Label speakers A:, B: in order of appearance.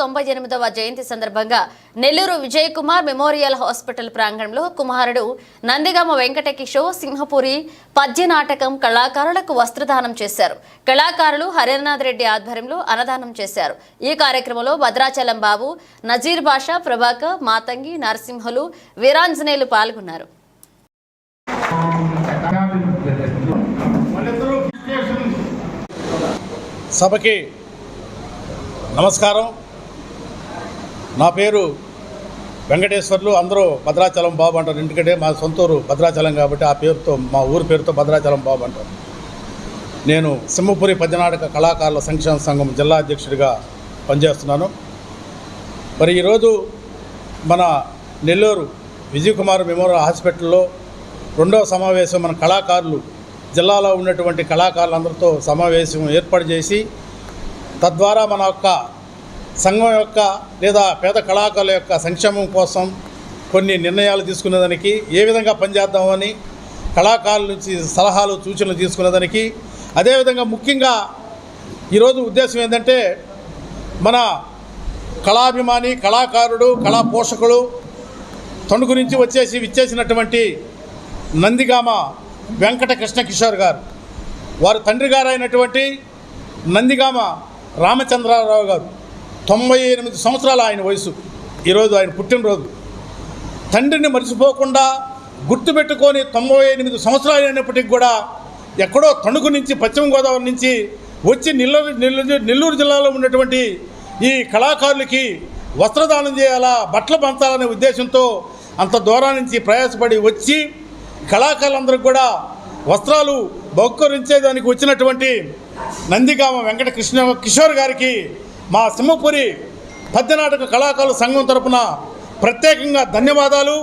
A: తొంభై ఎనిమిదవ జయంతి సందర్భంగా నెల్లూరు విజయ్ కుమార్ మెమోరియల్ హాస్పిటల్ ప్రాంగణంలో కుమారుడు నందిగామ వెంకట కిషోర్ సింహపురి పద్య నాటకం కళాకారులకు వస్త్రదానం చేశారు. కళాకారులు హరినాథ్ రెడ్డి ఆధ్వర్యంలో అన్నదానం చేశారు. ఈ కార్యక్రమంలో భద్రాచలం బాబు నజీర్ బాషా ప్రభాకర్ మాతంగి నరసింహులు వీరాంజనేయులు పాల్గొన్నారు.
B: సభకి నమస్కారం. నా పేరు వెంకటేశ్వర్లు. అందరూ భద్రాచలం బాబు అంటారు. ఎందుకంటే మా సొంతూరు భద్రాచలం కాబట్టి ఆ పేరుతో మా ఊరి పేరుతో భద్రాచలం బాబు అంటారు. నేను సింహపురి పద్యనాటక కళాకారుల సంక్షేమ సంఘం జిల్లా అధ్యక్షుడిగా పనిచేస్తున్నాను. మరి ఈరోజు మన నెల్లూరు విజయకుమార్ మెమోరియల్ హాస్పిటల్లో రెండవ సమావేశం మన కళాకారులు జిల్లాలో ఉన్నటువంటి కళాకారులందరితో సమావేశం ఏర్పాటు చేసి తద్వారా మన యొక్క సంఘం యొక్క లేదా పేద కళాకారుల యొక్క సంక్షేమం కోసం కొన్ని నిర్ణయాలు తీసుకునేదానికి ఏ విధంగా పనిచేద్దామని కళాకారుల నుంచి సలహాలు సూచనలు తీసుకునేదానికి. అదేవిధంగా ముఖ్యంగా ఈరోజు ఉద్దేశం ఏంటంటే మన కళాభిమాని కళాకారుడు కళా పోషకుడు తణుకు నుంచి వచ్చేసి విచ్చేసినటువంటి నందిగామ వెంకట కృష్ణ కిషోర్ గారు. వారి తండ్రి గారు అయినటువంటి నందిగామ రామచంద్రారావు గారు. తొంభై ఎనిమిది సంవత్సరాల ఆయన వయసు. ఈరోజు ఆయన పుట్టినరోజు. తండ్రిని మర్చిపోకుండా గుర్తుపెట్టుకొని తొంభై ఎనిమిది సంవత్సరాలు అయినప్పటికీ కూడా ఎక్కడో తణుకు నుంచి పశ్చిమ గోదావరి నుంచి వచ్చి నెల్లూరు నెల్లూరు నెల్లూరు జిల్లాలో ఉన్నటువంటి ఈ కళాకారులకి వస్త్రదానం చేయాలా బట్టలు పంచాలనే ఉద్దేశంతో అంత దూరం నుంచి ప్రయాసపడి వచ్చి కళాకారులందరికీ కూడా వస్త్రాలు బహుకరించేదానికి వచ్చినటువంటి నందిగామ వెంకట కృష్ణ కిషోర్ గారికి మా సింహపురి పద్యనాటక కళాకారుల సంఘం తరపున ప్రత్యేకంగా ధన్యవాదాలు.